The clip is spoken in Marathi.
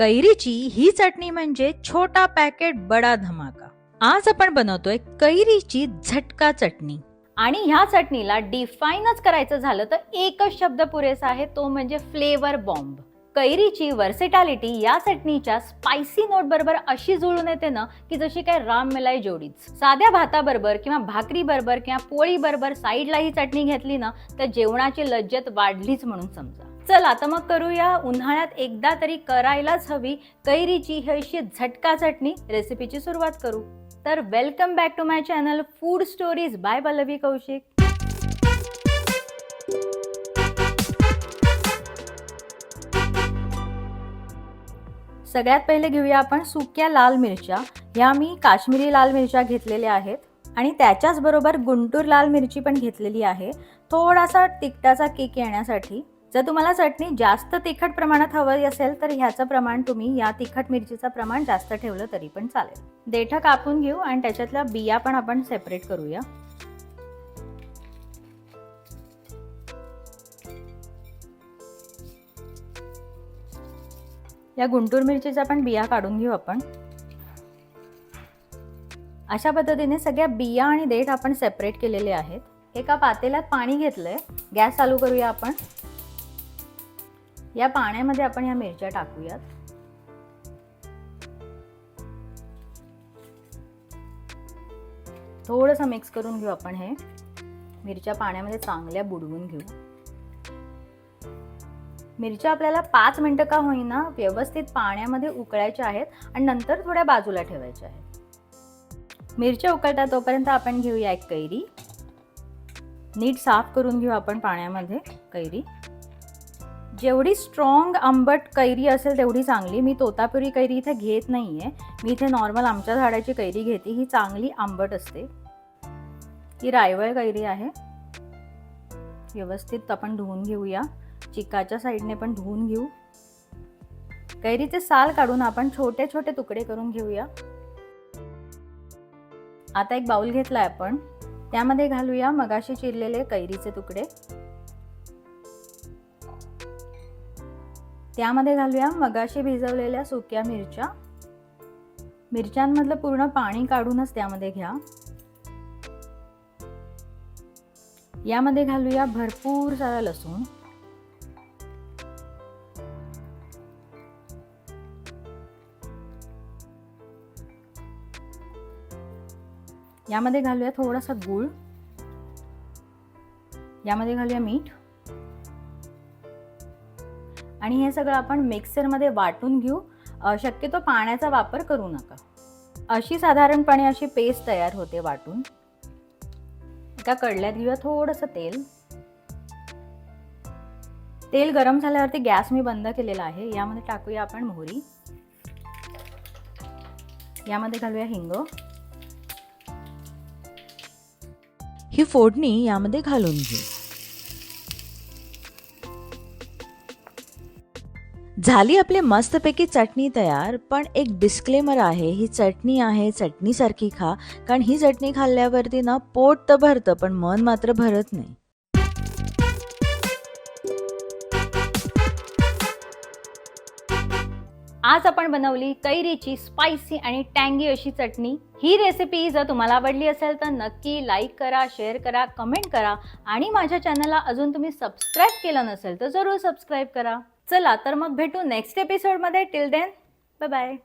कैरीची ही चटणी म्हणजे छोटा पॅकेट बडा धमाका. आज आपण बनवतोय कैरीची झटका चटणी. आणि ह्या चटणीला डिफाईनच करायचं झालं तर एकच शब्द पुरेसा आहे तो म्हणजे फ्लेवर बॉम्ब. कैरीची वर्सेटॅलिटी या चटणीच्या स्पायसी नोट बरोबर अशी जुळून येते ना की जशी काय राम मिलाय जोडीच. साध्या भाताबरोबर किंवा भाकरी बरोबर किंवा पोळी बरोबर साईडला ही चटणी घेतली ना तर जेवणाची लज्जत वाढलीच म्हणून समजा. चला तर मग करूया. उन्हाळ्यात एकदा तरी करायलाच हवी. कैरीची ही अशी झटका झटणी रेसिपीची सुरुवात करू. तर welcome back to my channel food stories by Pallavi Kaushik. सगळ्यात पहिले घेऊया आपण सुक्या लाल मिरच्या. ह्या मी काश्मीरी लाल मिरच्या घेतलेल्या आहेत. आणि त्याच्याचबरोबर गुंटूर लाल मिरची पण घेतलेली आहे. थोडासा तिखटाचा केक येण्यासाठी जर तुम्हाला चटणी जास्त तिखट प्रमाणात हवी असेल तर ह्याचं प्रमाण तुम्ही या तिखट मिरचीचं प्रमाण जास्त ठेवलं तरी पण चालेल. देठं कापून घेऊ आणि त्याच्यातल्या बिया पण आपण सेपरेट करूया. या गुंटूर मिरचीचा पण बिया काढून घेऊ आपण. अशा पद्धतीने सगळ्या बिया आणि देठ आपण सेपरेट केलेले आहेत. एका पातेल्यात पाणी घेतलंय. गॅस चालू करूया आपण. या पाण्यामध्ये आपण या मिरच्या टाकूयात. थोडंसं मिक्स करून घेऊ आपण हे. मिरच्या पाण्यामध्ये चांगल्या बुडवून घेऊ. मिरच्या आपल्याला पाच मिनटं का होईना व्यवस्थित पाण्यामध्ये उकळायच्या आहेत आणि नंतर थोड्या बाजूला ठेवायच्या आहेत. मिरच्या उकळतात तोपर्यंत आपण घेऊया एक कैरी. नीट साफ करून घेऊ आपण पाण्यामध्ये कैरी. जेवढी स्ट्रॉंग आंबट कैरी असेल तेवढी चांगली. मी तोतापुरी कैरी इथे घेत नाही आहे मी इथे नॉर्मल आमच्या झाडाची कैरी घेते. ही चांगली आंबट असते. ही रायवळ कैरी आहे. व्यवस्थित आपण धुवून घेऊया. चिकाच्या साईडने पण धुवून घेऊ. कैरीचे साल काढून आपण छोटे छोटे तुकडे करून घेऊया. आता एक बाउल आहे आपण. त्यामध्ये घालूया मगाशी चिरलेले कैरीचे तुकडे. त्यामध्ये घालूया मगाशी भिजवलेल्या सुक्या मिरच्या. मिरच्यांमधलं पूर्ण पाणी काढूनच त्यामध्ये घ्या. यामध्ये घालूया भरपूर सारा लसूण. यामध्ये घालूया थोडासा गूळ. यामध्ये घालूया मीठ. आणि हे सगळं आपण मिक्सरमध्ये वाटून घेऊ. शक्यतो पाण्याचा वापर करू नका. अशी साधारणपणे अशी पेस्ट तयार होते वाटून. एका कडल्यात घेऊया थोडंसं तेल. तेल गरम झाल्यावरती गॅस मी बंद केलेला आहे. यामध्ये टाकूया आपण मोहरी. यामध्ये घालूया हिंग. ही फोडणी यामध्ये घालून घेऊ झाली आपली मस्तपैकी चटणी तयार पण एक डिस्क्लेमर आहे ही चटणी आहे चटणीसारखी खा कारण ही चटणी खाल्ल्यावरती ना पोट तर भरतं पण मन मात्र भरत नाही. आज आपण बनवली कैरीची स्पायसी आणि टँगी अशी चटणी. ही रेसिपी जर तुम्हाला आवडली असेल तर नक्की लाईक करा शेअर करा कमेंट करा. आणि माझ्या चॅनलला अजून तुम्ही सबस्क्राईब केलं नसेल तर जरूर सबस्क्राईब करा. चला तर मग भेटू नेक्स्ट एपिसोडमध्ये टिल देन बाय बाय